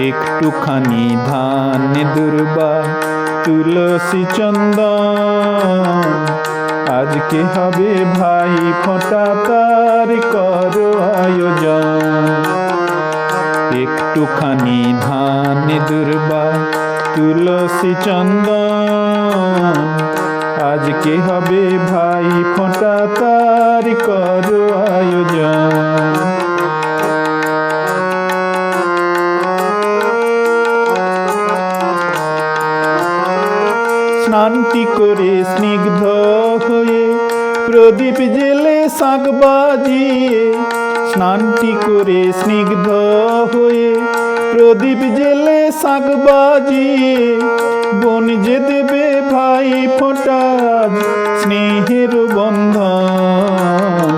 একটুখানি ধান, দুর্বা, তুলসী চন্দন। আজকে হবে ভাই ফোঁটা তার করো আয়োজন। একটুখানি ধান, দুর্বা, তুলসী চন্দন। আজকে হবে ভাই ফোঁটা তার করো আয়োজন। স্নানটি করে স্নিগ্ধ হয়ে প্রদীপ জেলে শাক বাজিয়ে স্নানটি করে স্নিগ্ধ হয়ে প্রদীপ জেলে শাক বাজিয়ে বন যে দেবে ভাই ফোটাজ স্নেহের বন্ধন।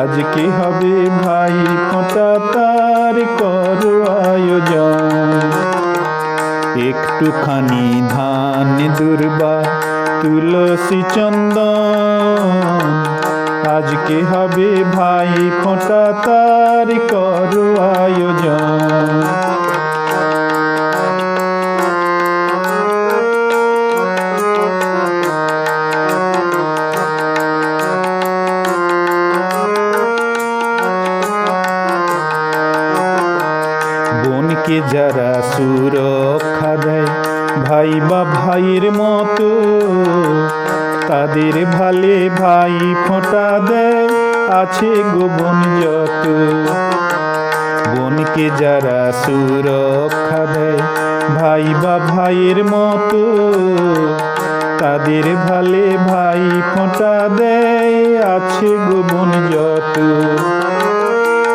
আজকে হবে ভাই ফোঁটা তার করো আয়োজন। একটুখানি তুলসী চন্দন। আজকে হবে ভাই ফোঁটা তার করো আয়োজন। বোনকে যারা সুরক্ষা দেয় ভাই বা ভাইয়ের মতো, তাদের ভালে ভাই ফোঁটা দেয়, আছে গোবন যত। বোনকে যারা সুরক্ষা দেয় ভাই বা ভাইয়ের মতো, তাদের ভালে ভাই ফোঁটা দেয়, আছে গোবন যত।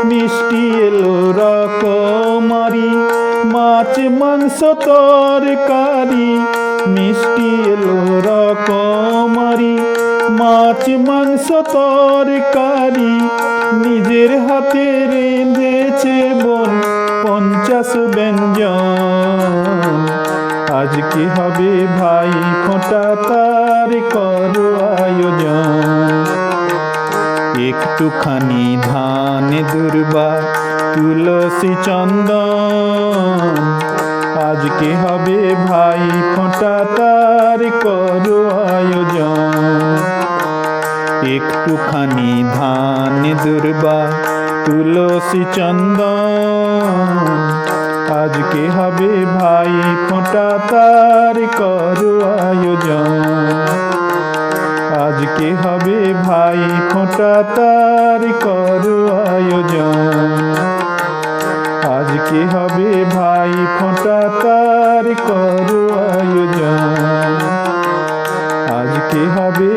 মিষ্টি এলো রকমারি মাছ, মাংস তরকারি, মিষ্টি এলো রকমারি। মাছ, মাংস তরকারি নিজের হাতে রেঁধেছে বোন পঞ্চাশ ব্যঞ্জন। আজকে হবে ভাই ফোঁটা তার করো আয়োজন। একটুখানি ধান দুর্বা তুলসী চন্দন আজকে হবে ভাই ফোঁটা তার করো আয়োজন? একটুখানি ধান, দুর্বা, তুলসী চন্দন। আজকে হবে ভাই ফোঁটা তার করো আয়োজন? আজকে হবে ভাই ফোঁটা তার করো আয়োজন? আজকে হবে ভাই ফোঁটা তার করো আয়োজন? আজকে হবে